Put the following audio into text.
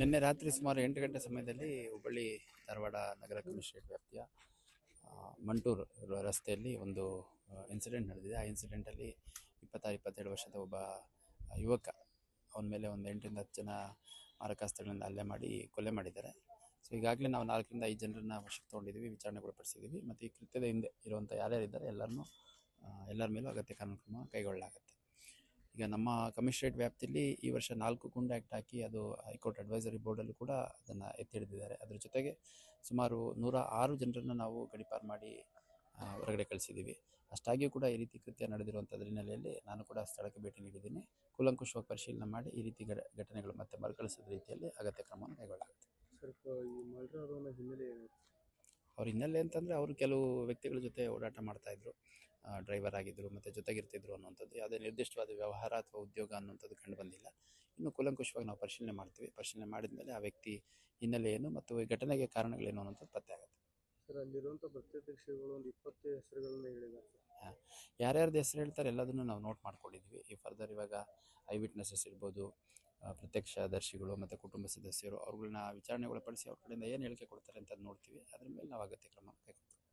ನಿನ್ನೆ ರಾತ್ರಿ ಸುಮಾರು ಎಂಟು ಗಂಟೆ ಸಮಯದಲ್ಲಿ ಹುಬ್ಬಳ್ಳಿ ಧಾರವಾಡ ನಗರ ಕಮಿಷನರೇಟ್ ವ್ಯಾಪ್ತಿಯ ಮಂಟೂರು ರಸ್ತೆಯಲ್ಲಿ ಒಂದು ಇನ್ಸಿಡೆಂಟ್ ನಡೆದಿದೆ. ಆ ಇನ್ಸಿಡೆಂಟಲ್ಲಿ ಇಪ್ಪತ್ತಾರು, ಇಪ್ಪತ್ತೇಳು ವರ್ಷದ ಒಬ್ಬ ಯುವಕ ಅವನ ಮೇಲೆ ಒಂದು ಎಂಟರಿಂದ ಹತ್ತು ಜನ ಮಾರಕಾಸ್ತ್ರಗಳಿಂದ ಹಲ್ಲೆ ಮಾಡಿ ಕೊಲೆ ಮಾಡಿದ್ದಾರೆ. ಸೊ ಈಗಾಗಲೇ ನಾವು ನಾಲ್ಕರಿಂದ ಐದು ಜನರನ್ನ ವಶಕ್ಕೆ ತೊಗೊಂಡಿದ್ದೀವಿ ವಿಚಾರಣೆಗೊಳಪಡಿಸಿದ್ದೀವಿ ಮತ್ತು ಈ ಕೃತ್ಯದ ಹಿಂದೆ ಇರುವಂಥ ಯಾರ್ಯಾರಿದ್ದಾರೆ ಎಲ್ಲರನ್ನೂ ಎಲ್ಲರ ಮೇಲೂ ಅಗತ್ಯ ಕಾನೂನು ಕ್ರಮ ಕೈಗೊಳ್ಳಲಾಗುತ್ತೆ. ಈಗ ನಮ್ಮ ಕಮಿಷನರೇಟ್ ವ್ಯಾಪ್ತಿಯಲ್ಲಿ ಈ ವರ್ಷ ನಾಲ್ಕು ಗುಂಡು ಆ್ಯಕ್ಟ್ ಹಾಕಿ ಅದು ಹೈಕೋರ್ಟ್ ಅಡ್ವೈಸರಿ ಬೋರ್ಡಲ್ಲೂ ಕೂಡ ಅದನ್ನು ಎತ್ತಿ ಹಿಡಿದಿದ್ದಾರೆ ಅದ್ರ ಜೊತೆಗೆ ಸುಮಾರು ನೂರ ಆರು ಜನರನ್ನು ನಾವು ಗಡಿಪಾರು ಮಾಡಿ ಹೊರಗಡೆ ಕಳಿಸಿದ್ದೀವಿ. ಅಷ್ಟಾಗಿಯೂ ಕೂಡ ಈ ರೀತಿ ಕೃತ್ಯ ನಡೆದಿರುವಂಥದ್ರ ಹಿನ್ನೆಲೆಯಲ್ಲಿ ನಾನು ಕೂಡ ಸ್ಥಳಕ್ಕೆ ಭೇಟಿ ನೀಡಿದ್ದೀನಿ. ಕೂಲಂಕುಷವಾಗಿ ಪರಿಶೀಲನೆ ಮಾಡಿ ಈ ರೀತಿ ಘಟನೆಗಳು ಮತ್ತೆ ಮರುಕಳಿಸಿದ ರೀತಿಯಲ್ಲಿ ಅಗತ್ಯ ಕ್ರಮವನ್ನು ಕೈಗೊಳ್ಳಲಾಗುತ್ತೆ. ಅವ್ರ ಹಿನ್ನೆಲೆ ಅಂತಂದರೆ ಅವರು ಕೆಲವು ವ್ಯಕ್ತಿಗಳ ಜೊತೆ ಓಡಾಟ ಮಾಡ್ತಾಯಿದ್ರು ಡ್ರೈವರ್ ಆಗಿದ್ದರು ಮತ್ತು ಜೊತೆಗಿರ್ತಿದ್ರು ಅನ್ನುವಂಥದ್ದು ಯಾವುದೇ ನಿರ್ದಿಷ್ಟವಾದ ವ್ಯವಹಾರ ಅಥವಾ ಉದ್ಯೋಗ ಅನ್ನುವಂಥದ್ದು ಕಂಡು ಬಂದಿಲ್ಲ. ಇನ್ನು ಕುಲಂಕುಷವಾಗಿ ನಾವು ಪರಿಶೀಲನೆ ಮಾಡ್ತೀವಿ. ಪರಿಶೀಲನೆ ಮಾಡಿದ ಮೇಲೆ ಆ ವ್ಯಕ್ತಿ ಹಿನ್ನೆಲೆ ಏನು ಮತ್ತು ಈ ಘಟನೆಗೆ ಕಾರಣಗಳೇನು ಅನ್ನೋಂಥದ್ದು ಪತ್ತೆ ಆಗುತ್ತೆ. ಸರ್ ಅಲ್ಲಿರುವಂಥ ಪ್ರತ್ಯಕ್ಷಗಳು ಒಂದು ಇಪ್ಪತ್ತು ಹೆಸರುಗಳನ್ನು ಹೇಳಿದ್ದಾರೆ ಹಾಂ ಯಾರ್ಯಾರ್ದು ಹೆಸರು ಹೇಳ್ತಾರೆ ಎಲ್ಲದನ್ನು ನಾವು ನೋಟ್ ಮಾಡ್ಕೊಂಡಿದ್ವಿ ಈ ಫರ್ದರ್ ಇವಾಗ ಐ ವಿಟ್ನೆಸಸ್ ಇರ್ಬೋದು ಪ್ರತ್ಯಕ್ಷ ಪ್ರತ್ಯಕ್ಷದರ್ಶಿಗಳು ಮತ್ತು ಕುಟುಂಬ ಸದಸ್ಯರು ಅವ್ರುಗಳನ್ನ ವಿಚಾರಣೆಗೊಳಪಡಿಸಿ ಅವ್ರ ಕಡೆಯಿಂದ ಏನು ಹೇಳಿಕೆ ಕೊಡ್ತಾರೆ ಅಂತ ನೋಡ್ತೀವಿ. ಅದ್ರ ಮೇಲೆ ನಾವು ಅಗತ್ಯ ಕ್ರಮ ಕೈಗೊಳ್ತೀವಿ.